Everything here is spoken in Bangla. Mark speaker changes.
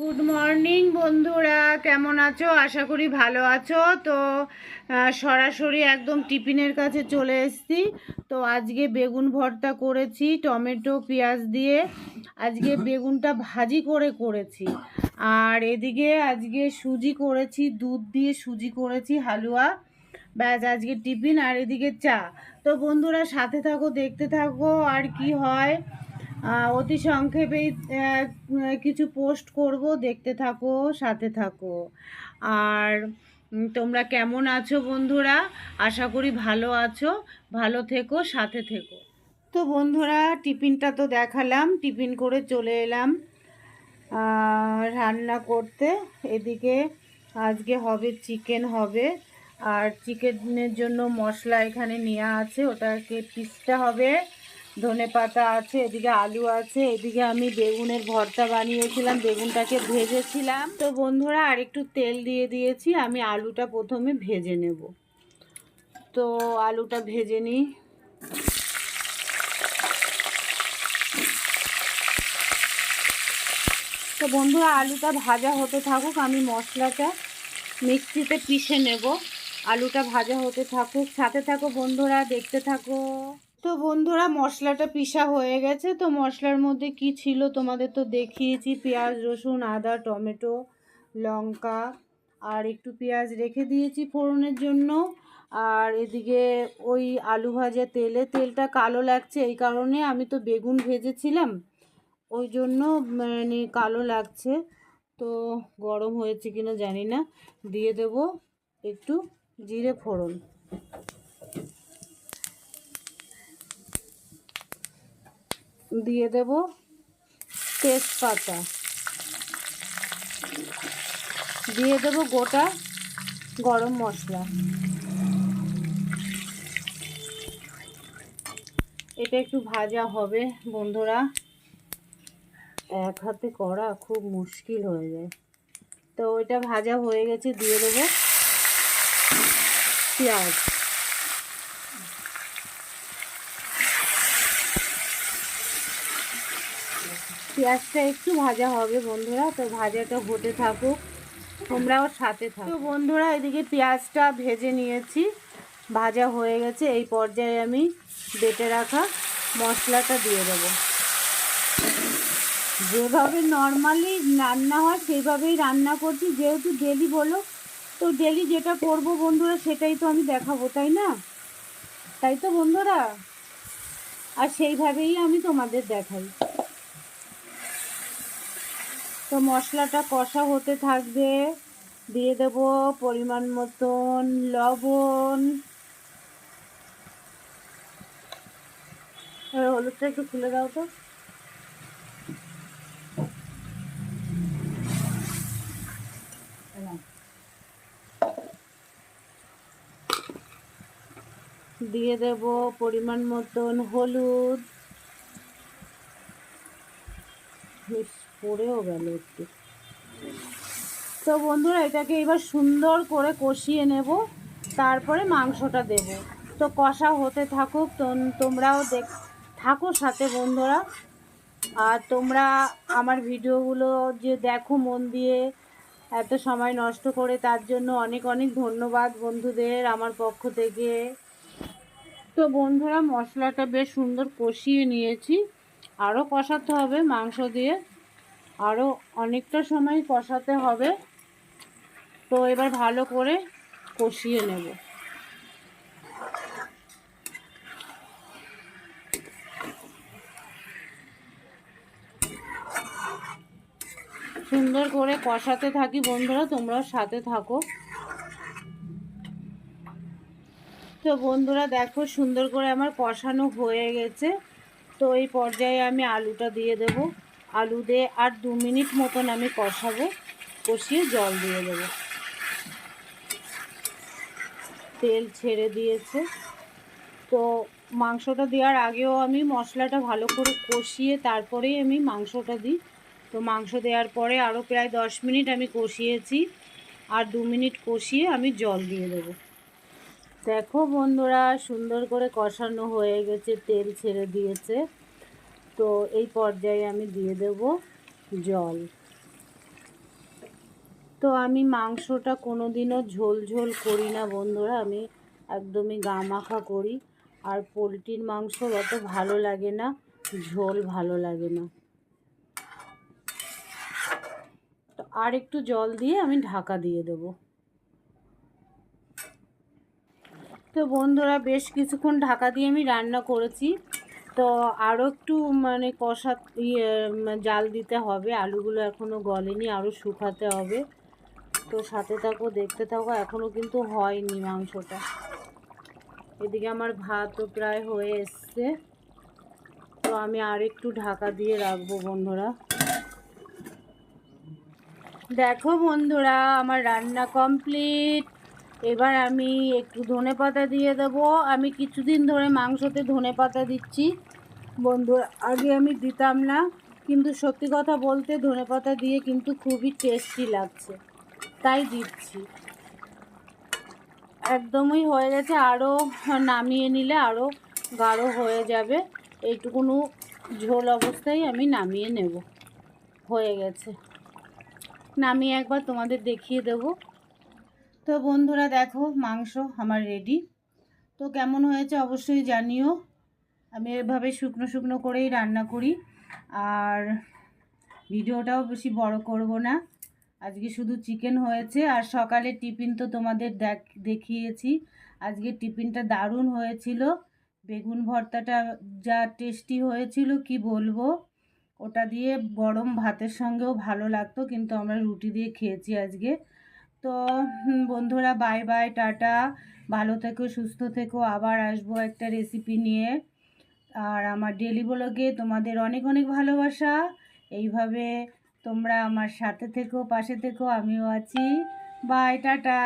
Speaker 1: গুড মর্নিং বন্ধুরা। কেমন আছো? আশা করি ভালো আছো। তো সরাসরি একদম টিফিনের কাছে চলে এসেছি। তো, আজকে বেগুন ভর্তা করেছি, টমেটো, পেঁয়াজ দিয়ে। আজকে বেগুনটা ভাজি করে করেছি। আর এদিকে আজকে সুজি করেছি, দুধ দিয়ে সুজি করেছি, হালুয়া। ব্যাস, আজকে টিফিন। আর এদিকে চা। তো, বন্ধুরা, সাথে থাকো, দেখতে থাকো, আর কি হয়। অতি সংক্ষেপেই কিছু পোস্ট করব, দেখতে থাকো, সাথে থাকো। আর তোমরা কেমন আছো বন্ধুরা? আশা করি ভালো আছো, ভালো থেকো, সাথে থেকো। তো বন্ধুরা, টিফিনটা তো দেখালাম, টিফিন করে চলে এলাম রান্না করতে। এদিকে আজকে হবে চিকেন হবে, আর চিকেনের জন্য মশলা এখানে নেওয়া আছে, ওটাকে পিসতে হবে। ধনে পাতা আছে, এদিকে আলু আছে, এদিকে আমি বেগুনের ভর্তা বানিয়েছিলাম, বেগুনটাকে ভেজেছিলাম। তো বন্ধুরা আর একটু তেল দিয়ে দিয়েছি, আমি আলুটা প্রথমে ভেজে নেব। তো আলুটা ভেজে নিই। তো বন্ধুরা, আলুটা ভাজা হতে থাকুক, আমি মশলাটা মিক্সিতে পিষে নেব। আলুটা ভাজা হতে থাকুক। সাথে থাকো বন্ধুরা, দেখতে থাকো। তো বন্ধুরা, মশলাটা পিষা হয়ে গেছে। তো মশলার মধ্যে কি ছিল তোমাদের তো দেখিয়েছি। পেঁয়াজ, রসুন, আদা, টমেটো, লঙ্কা আর একটু পেঁয়াজ রেখে দিয়েছি ফোড়নের জন্য। আর এদিকে ওই আলু ভাজা তেলে, তেলটা কালো লাগছে এই কারণে আমি তো বেগুন ভেজেছিলাম। ওই জন্য মানে কালো লাগছে। তো গরম হয়েছে কিনা জানি না। দিয়ে দেব একটু জিরে ফোড়ন। দিয়ে দেব তেজপাতা। দিয়ে দেব গোটা গরম মশলা। এটা একটু ভাজা হবে, বন্ধুরা। এক হাতে করা খুব মুশকিল হয়ে যায়। তো ওইটা ভাজা হয়ে গেছে, দিয়ে দেবো পেঁয়াজ। পেঁয়াজটা একটু ভাজা হবে বন্ধুরা, তো ভাজাটা হতে থাকুক, তোমরাও সাথে থাকো। বন্ধুরা, এদিকে পেঁয়াজটা ভেজে নিয়েছি, ভাজা হয়ে গেছে, এই পর্যায়ে আমি বেটে রাখা মশলাটা দিয়ে দেবো। যেভাবে নর্মালি রান্না হয়, সেইভাবেই রান্না করছি, যেহেতু ডেলি বলো, তো ডেলি যেটা করব বন্ধুরা, সেটাই তো আমি দেখাবো, তাই না? তাই তো বন্ধুরা? আর সেইভাবেই আমি তোমাদের দেখাই। তো মশলাটা কষা হতে থাকবে। দিয়ে দেব পরিমাণ মতন লবণ। হলুদটা একটু খুলে দাও তো। দিয়ে দেব পরিমাণ মতন হলুদ বেশ পড়েও গেল একটু। তো বন্ধুরা, এটাকে এবার সুন্দর করে কষিয়ে নেব, তারপরে মাংসটা দেব। তো কষা হতে থাকুক তোম- তোমরাও দেখ, থাকো সাথে বন্ধুরা। আর তোমরা আমার ভিডিওগুলো যে দেখো মন দিয়ে, এত সময় নষ্ট করে, তার জন্য অনেক অনেক ধন্যবাদ বন্ধুদের আমার পক্ষ থেকে। তো বন্ধুরা, মশলাটা বেশ সুন্দর কষিয়ে নিয়েছি। আরও কষাতে হবে মাংস দিয়ে। আরও অনেকটা সময় কষাতে হবে। তো এবার ভালো করে কষিয়ে নেব। সুন্দর করে কষাতে থাকি বন্ধুরা, তোমরাও সাথে থাকো। তো বন্ধুরা, দেখো সুন্দর করে আমার কষানো হয়ে গেছে। তো এই পর্যায়ে আমি আলুটা দিয়ে দেব। আলু দিয়ে আর দু মিনিট মতন আমি কষাবো। কষিয়ে জল দিয়ে দেবো। তেল ছেড়ে দিয়েছে। তো মাংসটা দেওয়ার আগেও আমি মশলাটা ভালো করে কষিয়ে তারপরেই আমি মাংসটা দিই। তো মাংস দেওয়ার পরে আরও প্রায় দশ মিনিট আমি কষিয়েছি। আর দু মিনিট কষিয়ে আমি জল দিয়ে দেবো। দেখো বন্ধুরা, সুন্দর করে কষানো হয়ে গেছে, তেল ছেড়ে দিয়েছে। তো এই পর্যায়ে আমি দিয়ে দেব জল। তো আমি মাংসটা কোনো দিনও ঝোল ঝোল করি না বন্ধুরা, আমি একদমই গা মাখা করি। আর পোলট্রির মাংস অত ভালো লাগে না, ঝোল ভালো লাগে না। তো আর একটু জল দিয়ে আমি ঢাকা দিয়ে দেবো। তো বন্ধুরা, বেশ কিছুক্ষণ ঢাকা দিয়ে আমি রান্না করেছি। তো আরও একটু মানে কষা ইয়ে জাল দিতে হবে। আলুগুলো এখনও গলেনি আরও শুকাতে হবে। তো সাথে থাকো, দেখতে থাকো এখনও কিন্তু হয়নি মাংসটা। এদিকে আমার ভাতও প্রায় হয়ে এসছে। তো আমি আর একটু ঢাকা দিয়ে রাখব বন্ধুরা। দেখো বন্ধুরা, আমার রান্না কমপ্লিট। এবার আমি একটু ধনে পাতা দিয়ে দেবো। আমি কিছুদিন ধরে মাংসতে ধনে পাতা দিচ্ছি। বন্ধুরা আগে আমি দিতাম না, কিন্তু সত্যি কথা বলতে ধনে পাতা দিয়ে কিন্তু খুবই টেস্টি লাগছে। তাই দিচ্ছি। একদমই হয়ে গেছে আরও নামিয়ে নিলে আরও গাঢ় হয়ে যাবে। এইটুকুনো ঝোল অবস্থায় আমি নামিয়ে নেব। হয়ে গেছে। নামিয়ে একবার তোমাদের দেখিয়ে দেবো। তো বন্ধুরা দেখো, মাংস আমার রেডি তো কেমন হয়েছে অবশ্যই জানিও। আমি এভাবে শুকনো শুকনো করেই রান্না করি। আর ভিডিওটাও বেশি বড় করব না। আজকে শুধু চিকেন হয়েছে। আর সকালে টিফিন তো তোমাদের দেখ দেখিয়েছি। আজকে টিফিনটা দারুণ হয়েছিল। বেগুন ভর্তাটা যা টেস্টি হয়েছিল, কি বলব? ওটা দিয়ে গরম ভাতের সঙ্গেও ভালো লাগতো। কিন্তু আমরা রুটি দিয়ে খেয়েছি আজকে। তো বন্ধুরা বাই বাই টাটা। ভালো থেকো, সুস্থ থেকো। আবার আসব একটা রেসিপি নিয়ে। আর আমার ডেলি ব্লগে তোমাদের অনেক অনেক ভালোবাসা। এইভাবে তোমরা আমার সাথে থেকো, পাশে থেকো, আমিও আছি। Bye tata.